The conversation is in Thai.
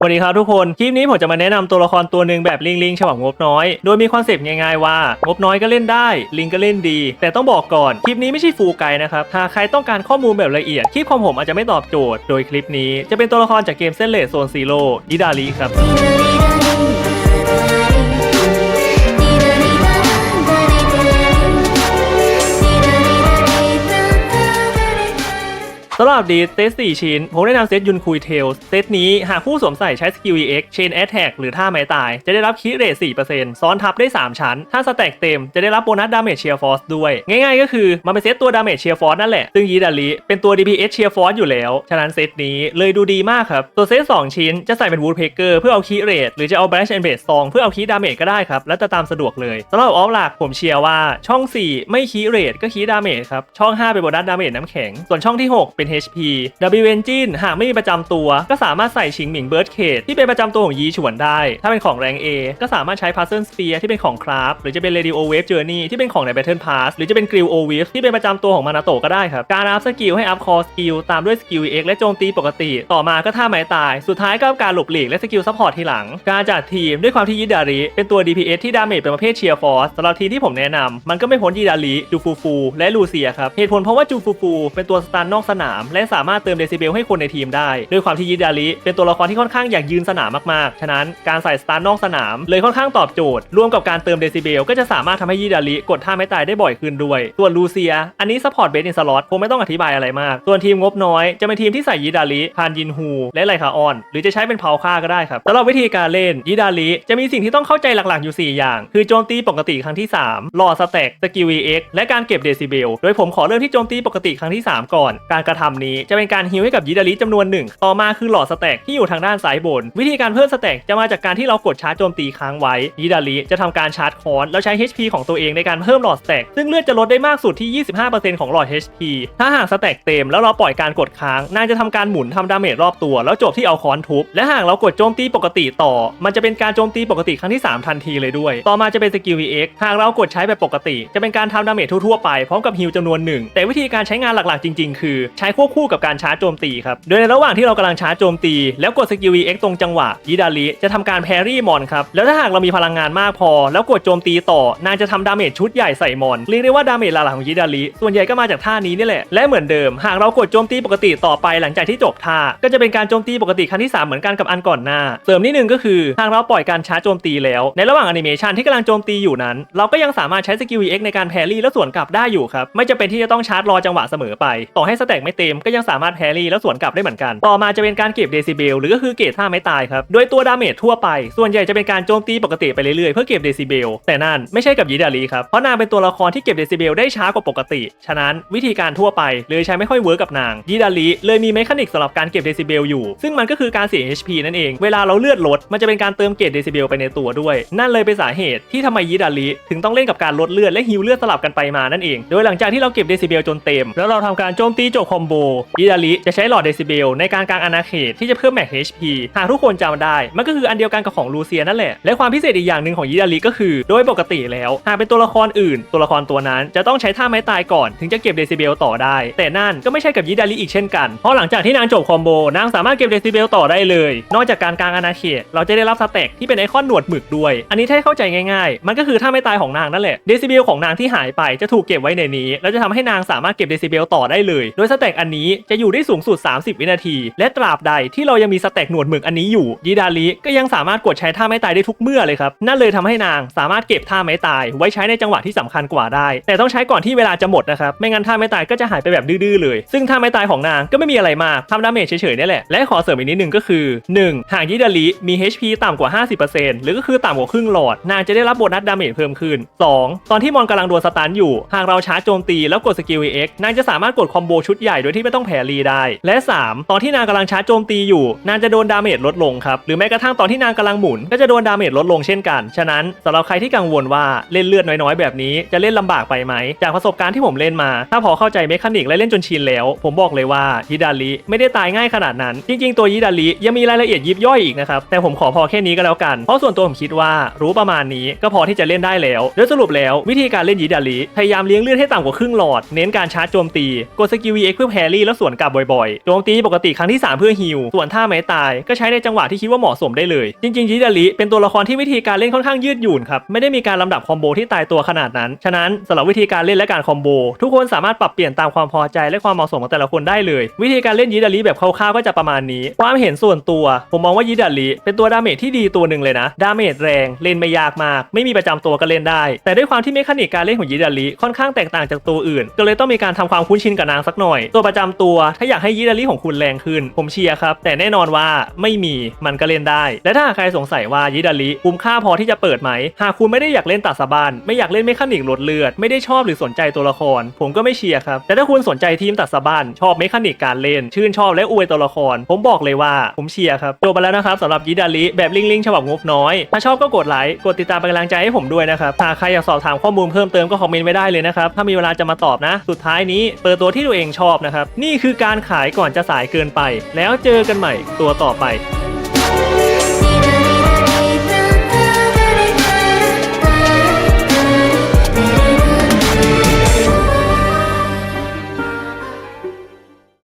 สวัสดีครับทุกคน คลิปนี้ผมจะมาแนะนำตัวละครตัวหนึ่งแบบลิงลิงฉบับงบน้อย โดยมีคอนเซปต์ง่ายๆว่า งบน้อยก็เล่นได้ ลิงก็เล่นดี แต่ต้องบอกก่อน คลิปนี้ไม่ใช่ฟูลไกด์นะครับหากใครต้องการข้อมูลแบบละเอียด คลิปของผมอาจจะไม่ตอบโจทย์ โดยคลิปนี้จะเป็นตัวละครจากเกมเซนเลสโซนซีโร่ดิดาลีครับ สำหรับดีเซต4ชิ้น ผมแนะนำเซตยุนคุยเทลเซตนี้หากผู้สวมใส่ใช้สกิล EX Chain Attack หรือท่าไม้ตาย จะได้รับคิเรท4%ซ้อนทับได้ 3 ชั้น ถ้าสแต็กเต็มจะได้รับโบนัสดาเมจเชียร์ฟอร์สด้วย ง่ายๆก็คือ มันเป็นเซตตัวดาเมจเชียร์ฟอร์สนั่นแหละ ซึ่งยีดาลิเป็นตัว DPS เชียร์ฟอร์สอยู่แล้ว ฉะนั้นเซตนี้เลยดูดีมากครับตัวเซต2ชิ้นจะใส่เป็นวูดเพเกอร์เพื่อเอาคิเรทหรือจะเอา Bash and Base ซองเพื่อเอาคิดาเมจก็ได้ครับแล้วจะตามสะดวกเลยสำหรับออฟหลักผมเชียร์ว่าช่อง 4 ไม่คิเรทก็คิดาเมจครับช่อง 5 เป็นโบนัสดาเมจน้ำแข็งส่วนช่องที่ 6 เป็น HP W Engine หากไม่มีประจำตัว ก็สามารถใส่ชิงหมิงเบิร์ดเคที่เป็นประจำตัวของยีฉวนได้ ถ้าเป็นของแรง A ก็สามารถใช้ Puzzle Sphere ที่เป็นของคราฟหรือจะเป็น Radio Wave Journey ที่เป็นของใน Battle Pass หรือจะเป็น Grill O w i f ที่เป็นประจำตัวของมานาโตก็ได้ครับการอัพสกิลให้อัพคอสกิลตามด้วยสกิล X และโจมตีปกติ ต่อมาก็ท่าไม้ตายสุดท้ายก็การหลบหลีกและสกิลซัพพอร์ตทีหลัง การจัดทีมด้วยความที่ยิดาริเป็นตัว DPS ที่ดาเมจเป็นประเภทเชียร์ฟอร์สสำหรับทีมที่ผมแนะนำมันก็ไม่พ้นยิดาริจูฟูฟูและลูเซียครับเหตุผลเพราะว่าจูฟูฟูเป็นตัวสตันนอกสนามและสามารถเติมเดซิเบลให้คนในทีมได้ ด้วยความที่ยิดาริเป็นตัวละครที่ค่อนข้างอยากยืนสนามมากๆ ฉะนั้นการใส่สตาร์นอกสนาม เลยค่อนข้างตอบโจทย์ ร่วมกับการเติมเดซิเบลก็จะสามารถทำให้ยิดาริกดท่าไม่ตายได้บ่อยขึ้นด้วย ส่วนลูเซีย อันนี้ซัพพอร์ตเบสอินสล็อตคงไม่ต้องอธิบายอะไรมาก ส่วนทีมงบน้อยจะเป็นทีมที่ใส่ยิดาริพานยินฮูและไลคาออน หรือจะใช้เป็นเผาค่าก็ได้ครับสำหรับวิธีการเล่นยิดาริจะมีสิ่งที่ต้องเข้าใจหลักๆอยู่ 4 อย่าง คือโจมตีปกติครั้งที่ 3 หล่อสแต็กสกิล EX และการเก็บเดซิเบล โดยผมขอเริ่มที่โจมตีปกติครั้งที่ 3 ก่อน การกระทำนี้จะเป็นการฮิวให้กับยิดาริจำนวนหนึ่งต่อมาคือหล่อสแต็กที่อยู่ทางด้านซ้ายบน วิธีการเพิ่มสแต็กจะมาจากการที่เรากดชาร์จโจมตีค้างไว้ยิดาริจะทำการชาร์จคอนแล้วใช้ HP ของตัวเองในการเพิ่มหลอดสแต็กซึ่งเลือดจะลดได้มากสุดที่ 25%ของหลอด HP ถ้าหากสแต็กเต็มแล้วเราปล่อยการกดค้างนางจะทำการหมุนทำดาเมจรอบตัว แล้วจบที่เอาคอนทุบและหากเรากดโจมตีปกติต่อ มันจะเป็นการโจมตีปกติครั้งที่ 3 ทันทีเลยด้วย ต่อมาจะเป็นสกิล VX หากเรากดใช้แบบปกติ จะเป็นการทำดาเมจทั่วๆไปพร้อมกับฮิลจำนวนหนึ่งแต่วิธีการใช้งานหลักๆจริง ๆ คือใช้ควบคู่กับการชาร์จโจมตีครับ โดยในระหว่างที่เรากำลังชาร์จโจมตี แล้วกดสกิล VX ตรงจังหวะยิดาริจะทำการแพรี่มอนครับ แล้วถ้าหากเรามีพลังงานมากพอ แล้วกดโจมตีต่อนางจะทำดาเมจชุดใหญ่ใส่มอนเรียกได้ว่าดาเมจหลักของยิดาริส่วนใหญ่ก็มาจากท่านี้นี่แหละ และเหมือนเดิม หากเรากดโจมตีปกติต่อไปหลังจากที่จบท่า ก็จะเป็นการโจมตีปกติครั้งที่ 3 เหมือนกันกับอันก่อนหน้า เสริมนิดนึงก็คือหากเราปล่อยการชาร์จโจมตีแล้ว ในระหว่างแอนิเมชันที่กำลังโจมตีอยู่นั้น เราก็ยังสามารถใช้สกิล EX ในการแพรี่และสวนกลับได้อยู่ครับไม่จำเป็นที่จะต้องชาร์จรอจังหวะเสมอไปต่อให้สแต็กไม่เต็มก็ยังสามารถแพรี่และสวนกลับได้เหมือนกัน ต่อมาจะเป็นการเก็บเดซิเบลหรือก็คือเกรดท่าไม่ตายครับ โดยตัวดาเมจทั่วไป ส่วนใหญ่จะเป็นการโจมตีปกติไปเรื่อยๆเพื่อเก็บเดซิเบลแต่นั่นไม่ใช่กับยิดาลีครับ เพราะนางเป็นตัวละครที่เก็บเดซิเบลได้ช้ากว่าปกติ ฉะนั้นวิธีการทั่วไปเลยใช้ไม่ค่อยเวิร์กกับนางยิดาลีเลยมีเมคานิกสำหรับการเก็บเดซิเบลอยู่ ซึ่งมันก็คือการเสีย HP นั่นเอง เวลาเราเลือดลดมันจะเป็นการเติมเกรดเดซิเบลไปในตัวด้วย นั่นเลยเป็นสาเหตุที่ทำไมยิดาลีถึงต้องเล่นกับการลดเลือดและฮิวเลือดสลับกันไปมานั่นเอง โดยหลังจากที่เราเก็บเดซิเบลจนเต็ม แล้วเราทำการโจมตีจบคอมโบยิดาลีจะใช้หลอดเดซิเบลในการกางอาณาเขตที่จะเพิ่มแม็ก HP หากทุกคนจำได้ มันก็คืออันเดียวกันกับของลูเซียนั่นแหละ และความพิเศษอีกอย่างหนึ่งของยิดาลีก็คือ โดยปกติแล้ว หากเป็นตัวละครอื่น ตัวละครตัวนั้นจะต้องใช้ท่าไม้ตายก่อนถึงจะเก็บเดซิเบลต่อได้ แต่นั่นก็ไม่ใช่กับยิดาลีอีกเช่นกัน เพราะหลังจากที่นางจบคอมโบนางสามารถเก็บเดซิเบลต่อได้เลย นอกจากการกางอาณาเขต เราจะได้รับสแต็กที่เป็นไอคอนหนวดหมึกด้วย อันนี้ถ้าให้เข้าใจง่ายๆ มันก็คือท่าไม้ตายของนางนั่นแหละเดซิเบลของนางที่หายไปจะถูกเก็บไว้ในนี้ แล้วจะทำให้นางสามารถเก็บเดซิเบลต่อได้เลย โดยสแต็กอันนี้จะอยู่ได้สูงสุด 30 วินาที และตราบใดที่เรายังมีสแต็กหนวดหมึกอันนี้อยู่ยิดาลีก็ยังสามารถกดใช้ท่าไม้ตายได้ทุกเมื่อเลยครับนั่นเลยทำให้นางสามารถเก็บท่าไม้ตาย ไว้ใช้ในจังหวะที่สำคัญกว่าได้ แต่ต้องใช้ก่อนที่เวลาจะหมดนะครับไม่งั้นท่าไม้ตายก็จะหายไปแบบดื้อๆเลย ซึ่งท่าไม้ตายของนางก็ไม่มีอะไรมากทำดาเมจเฉยๆนี่แหละและขอเสริมอีกนิดนึงก็คือ 1. หากยิดาลีมี HP ต่ำกว่า 50%หรือก็คือต่ำกว่าครึ่งหลอดนางจะได้รับโบนัสดาเมจเพิ่มขึ้น 2. ตอนที่มอนกำลังโดนสตันอยู่ หากเราชาร์จโจมตีแล้วกดสกิล EX นางจะสามารถกดคอมโบชุดใหญ่โดยที่ไม่ต้องแผ่รีได้ และ 3. ตอนที่นางกำลังชาร์จโจมตีอยู่ นางจะโดนดาเมจลดลงครับหรือแม้กระทั่งตอนที่นางกำลังหมุนก็จะโดนดาเมจลดลงเช่นกัน ฉะนั้นสำหรับใครที่กังวลว่าเล่นเลือดน้อยๆ แบบนี้จะเล่นลำบากไปไหม จากประสบการณ์ที่ผมเล่นมา ถ้าพอเข้าใจเมคานิกและเล่นจนชินแล้ว ผมบอกเลยว่ายิดาลิไม่ได้ตายง่ายขนาดนั้น จริง ๆ ตัวยิดาลิยังมีรายละเอียดยิบย่อยอีกนะครับ แต่ผมขอพอแค่นี้ก็แล้วกัน เพราะส่วนตัวผมคิดว่ารู้ประมาณนี้ก็พอที่จะเล่นได้แล้วโดยสรุปแล้ววิธีการเล่นยิดาลิพยายามเลี้ยงเลือดให้ต่ำกว่าครึ่งหลอด เน้นการชาร์จโจมตีกดสกิล VX เพื่อแพรี่แล้วสวนกลับบ่อยๆโจมตีปกติครั้งที่ 3 เพื่อฮิลส่วนท่าไม้ตายก็ใช้ในจังหวะที่คิดว่าเหมาะสมได้เลย จริงๆยิดาลิเป็นตัวละครที่วิธีการเล่นค่อนข้างยืดหยุ่นครับไม่ได้มีการลำดับคอมโบที่ตายตัวขนาดนั้น ฉะนั้นสำหรับวิธีการเล่นและการคอมโบทุกคนสามารถปรับเปลี่ยนตามความพอใจและความเหมาะสมของแต่ละคนได้เลย วิธีการเล่นยิดาลิแบบคร่าวๆก็จะประมาณนี้ ความเห็นส่วนตัว ผมมองว่ายิดาลิเป็นตัวดาเมจที่ดีตัวหนึ่งเลยนะดาเมจแรงเล่นไม่ยากมาก ไม่มีประจำตัวก็เล่นได้ แต่ด้วยความที่เมคานิกการเล่นของยิดาลิค่อนข้างแตกต่างจากตัวอื่น ก็เลยต้องมีการทำความคุ้นชินกับนางสักหน่อยตัวประจำตัว ถ้าอยากให้ยิดาลิของคุณแรงขึ้น ผมเชียร์ครับ แต่แน่นอนว่าไม่มีมันก็เล่นได้ และถ้าใครสงสัยว่ายิดาลิคุ้มค่าพอที่จะเปิดไหม หากคุณไม่ได้อยากเล่นตัดสะบาน ไม่อยากเล่นเมคานิกลดเลือด ไม่ได้ชอบหรือสนใจตัวละคร ผมก็ไม่เชียร์ครับ แต่ถ้าคุณสนใจทีมตัดสะบาน ชอบเมคานิกการเล่น ชื่นชอบและอวยตัวละคร ผมบอกเลยว่าผมเชียร์ครับจบไปแล้วนะครับสำหรับยิดาลิแบบลิงลิงฉบับงบน้อย ถ้าชอบก็กดไลค์ กดติดตามเป็นกำลังใจให้ผมด้วยนะครับ หากใครอยากสอบถามข้อมูลเพิ่มเติมก็คอมเมนต์ไว้ได้เลยนะครับ ถ้ามีเวลาจะมาตอบนะ สุดท้ายนี้เปิดตัวที่ตัวเองชอบนะครับ นี่คือการขายก่อนจะสายเกินไป แล้วเจอกันใหม่ตัวต่อไป